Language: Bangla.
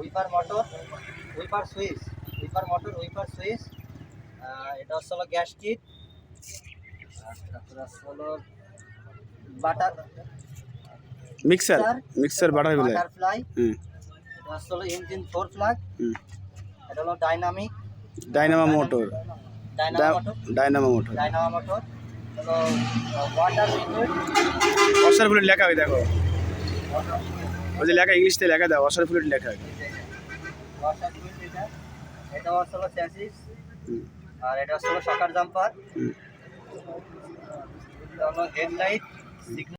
Wiper motor wiper switch wiper motor wiper switch এটা হচ্ছে হলো গ্যাস কিট তারপরে হচ্ছে হলো butter mixer mixer butter butterfly এটা হচ্ছে হলো ইঞ্জিন ফোর প্লাগ এটা হলো dynamic dynamo motor. Dynamo motor. Dynamo motor. হলো ওয়াটার অসার ফ্লুইড লেখা হয় দেখো। ওই যে লেখা ইংলিশতে লেখা দাও অসার ফ্লুইড লেখা হয়। এটা এটা হচ্ছে হলো চ্যাসিস আর এটা হচ্ছে হলো সকার জাম্পার হেডলাইট সিগন্যাল